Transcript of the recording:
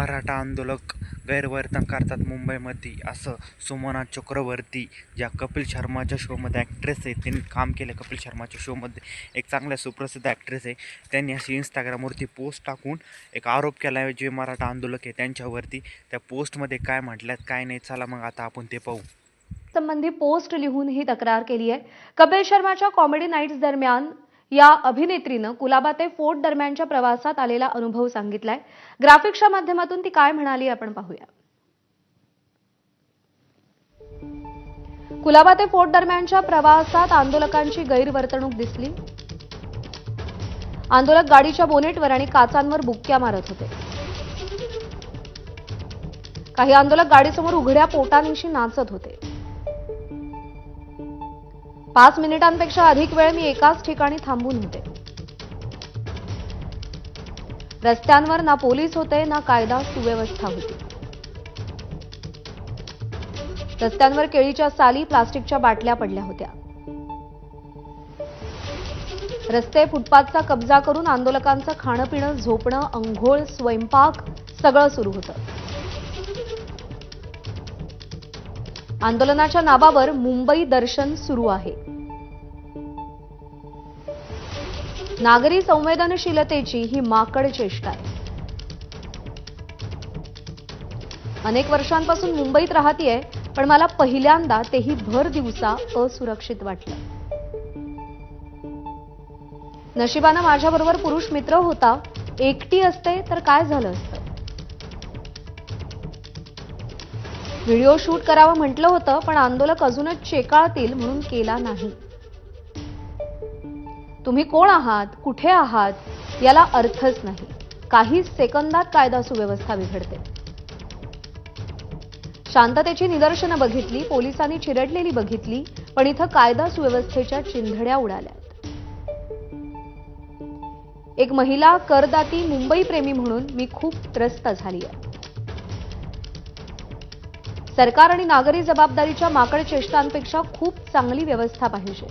मराठा आंदोलक गैरवर्तन करतात मुंबईमध्ये असं सुमना चक्रवर्ती ज्या कपिल शर्माच्या शोमध्ये ॲक्ट्रेस आहे त्यांनी काम केलं कपिल शर्माच्या शोमध्ये एक चांगल्या सुप्रसिद्ध ॲक्ट्रेस आहे. त्यांनी अशी इंस्टाग्रामवरती पोस्ट टाकून एक आरोप केला आहे जे मराठा आंदोलक आहे त्यांच्यावरती. त्या पोस्टमध्ये काय म्हटल्यात काय नाही चला मग आता आपण ते पाहू. संबंधी पोस्ट लिहून ही तक्रार केली आहे. कपिल शर्माच्या कॉमेडी नाईट्स दरम्यान या अभिनेत्रीनं कुलाबा ते फोर्ट दरम्यानच्या प्रवासात आलेला अनुभव सांगितलाय. ग्राफिक्सच्या माध्यमातून ती काय म्हणाली आपण पाहूया. कुलाबा ते फोर्ट दरम्यानच्या प्रवासात आंदोलकांची गैरवर्तणूक दिसली. आंदोलक गाडीच्या बोनेटवर आणि काचांवर बुक्क्या मारत होते. काही आंदोलक गाडीसमोर उघड्या पोटांशी नाचत होते. पाच मिनिटांपेक्षा अधिक वेळ मी एकाच ठिकाणी थांबून होते. रस्त्यांवर ना पोलीस होते ना कायदा सुव्यवस्था होती. रस्त्यांवर केळीच्या साली प्लास्टिकच्या बाटल्या पडल्या होत्या. रस्ते फुटपाथचा कब्जा करून आंदोलकांचं खाणं पिणं झोपणं अंघोळ स्वयंपाक सगळं सुरू होतं. आंदोलनाच्या नावावर मुंबई दर्शन सुरू आहे. नागरी संवेदनशीलतेची ही माकड चेष्टा आहे. अनेक वर्षांपासून मुंबईत राहतीये पण मला पहिल्यांदा तेही भर दिवसा असुरक्षित वाटलं. नशिबानं माझ्याबरोबर पुरुष मित्र होता एकटी असते तर काय झालं असतं? व्हिडिओ शूट करावा म्हटलं होतं पण आंदोलक अजूनच चेकाळतील म्हणून केला नाही. तुम्ही कोण आहात? कुठे आहात? याला अर्थच नाही. काही सेकंदात कायदा सुव्यवस्था बिघडते. शांततेची निदर्शनं बघितली पोलिसांनी चिरडलेली बघितली पण इथं कायदा सुव्यवस्थेच्या चिंधड्या उडाल्यात. एक महिला करदाती मुंबई प्रेमी म्हणून मी खूप त्रस्त झाली आहे सरकार आणि नागरी जबाबदारीच्या माकड चेष्टांपेक्षा खूप चांगली व्यवस्था पाहिजे.